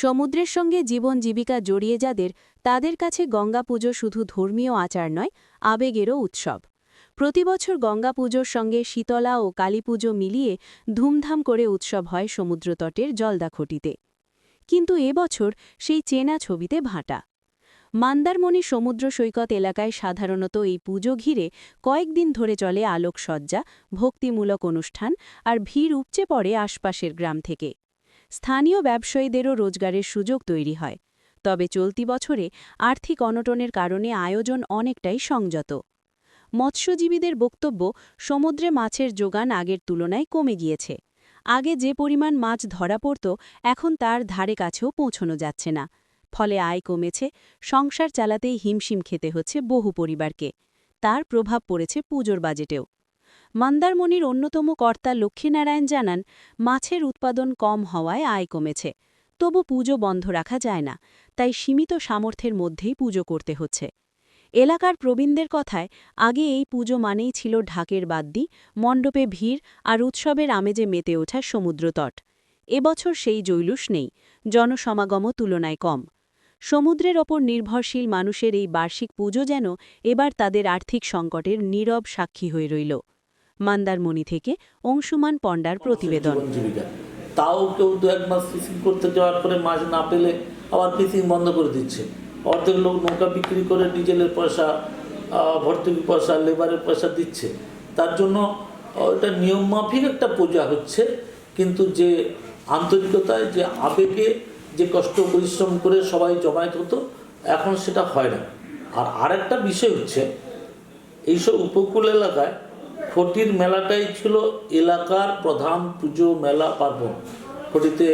সমুদ্রের সঙ্গে জীবন জীবিকা জড়িয়ে যাদের, তাদের কাছে গঙ্গা পুজো শুধু ধর্মীয় আচার নয়, আবেগেরও উৎসব। প্রতি বছর গঙ্গা পুজোর সঙ্গে শীতলা ও কালীপুজো মিলিয়ে ধুমধাম করে উৎসব হয় সমুদ্রতটের জলদাখটিতে। কিন্তু এবছর সেই চেনা ছবিতে ভাটা। মান্দারমণি সমুদ্র সৈকত এলাকায় সাধারণত এই পুজো ঘিরে কয়েকদিন ধরে চলে আলোকসজ্জা, ভক্তিমূলক অনুষ্ঠান আর ভিড় উপচে পড়ে আশপাশের গ্রাম থেকে। স্থানীয় ব্যবসায়ীদেরও রোজগারের সুযোগ তৈরি হয়। তবে চলতি বছরে আর্থিক অনটনের কারণে আয়োজন অনেকটাই সংযত। মৎস্যজীবীদের বক্তব্য, সমুদ্রে মাছের যোগান আগের তুলনায় কমে গিয়েছে। আগে যে পরিমাণ মাছ ধরা পড়ত, এখন তার ধারে কাছেও পৌঁছনো যাচ্ছে না। ফলে আয় কমেছে, সংসার চালাতেই হিমশিম খেতে হচ্ছে বহু পরিবারকে। তার প্রভাব পড়েছে পুজোর বাজেটেও। মন্দারমণির অন্যতম কর্তা লক্ষ্মীনারায়ণ জানান, মাছের উৎপাদন কম হওয়ায় আয় কমেছে। তবু পুজো বন্ধ রাখা যায় না, তাই সীমিত সামর্থ্যের মধ্যেই পুজো করতে হচ্ছে। এলাকার প্রবীণদের কথায়, আগে এই পুজো মানেই ছিল ঢাকের বাদ্যি, মণ্ডপে ভিড় আর উৎসবের আমেজে মেতে ওঠা সমুদ্রতট। এবছর সেই জৈলুস নেই, জনসমাগমও তুলনায় কম। সমুদ্রের ওপর নির্ভরশীল মানুষের এই বার্ষিক পুজো যেন এবার তাদের আর্থিক সংকটের নীরব সাক্ষী হয়ে রইল। মন্দারমণি থেকে অংশুমান পণ্ডার প্রতিবেদন। জীবিকা তাও কেউ দু এক মাস ফিশিং করতে যাওয়ার পরে মাছ না পেলে আবার ফিশিং বন্ধ করে দিচ্ছে। অর্ধেক লোক নৌকা বিক্রি করে ডিজেলের পয়সা ভর্তুকি পয়সা লেবারের পয়সা দিচ্ছে। তার জন্য এটা নিয়মমাফিক একটা পূজা হচ্ছে কিন্তু যে আন্তরিকতায় যে আবেগে যে কষ্ট পরিশ্রম করে সবাই জমায়েত হতো এখন সেটা হয় না। আর আরেকটা বিষয় হচ্ছে এইসব উপকূল এলাকায় ফটির মেলাটাই ছিল এলাকার প্রধান পুজো মেলা পার্বণ। ফটিতে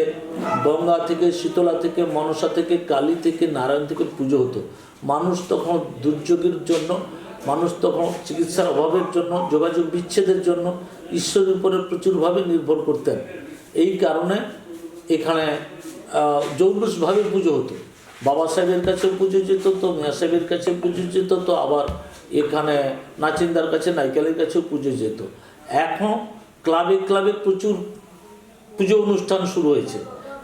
গঙ্গা থেকে, শীতলা থেকে, মনসা থেকে, কালী থেকে, নারায়ণ থেকে পুজো হতো। মানুষ তখন দুর্যোগের জন্য, মানুষ তখন চিকিৎসার অভাবের জন্য, যোগাযোগ বিচ্ছেদের জন্য ঈশ্বরের উপরে প্রচুরভাবে নির্ভর করতেন। এই কারণে এখানে জৌলুসভাবে পুজো হতো। বাবা সাহেবের কাছে পুজো যেত তো মিয়া সাহেবের কাছে পুজো যেত তো আবার এখানে নাচিন্দার কাছে নাইকেলের কাছেও পুজো যেত এখন ক্লাবে ক্লাবে প্রচুর পুজো অনুষ্ঠান শুরু হয়েছে।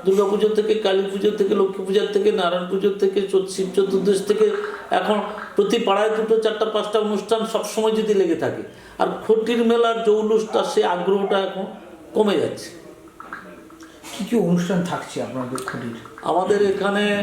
দুর্গা পুজো থেকে কালী পুজো থেকে লক্ষ্মী পূজার থেকে নারায়ণ পুজো থেকে শিব চতুর্দশ থেকে এখন প্রতি পাড়ায় দুটো চারটা পাঁচটা অনুষ্ঠান সবসময় যদি লেগে থাকে আর খটির মেলার জৌলুসটা সে আগ্রহটা এখন কমে যাচ্ছে। কি কি অনুষ্ঠান থাকছে আপনাদের খুঁটির আমাদের এখানে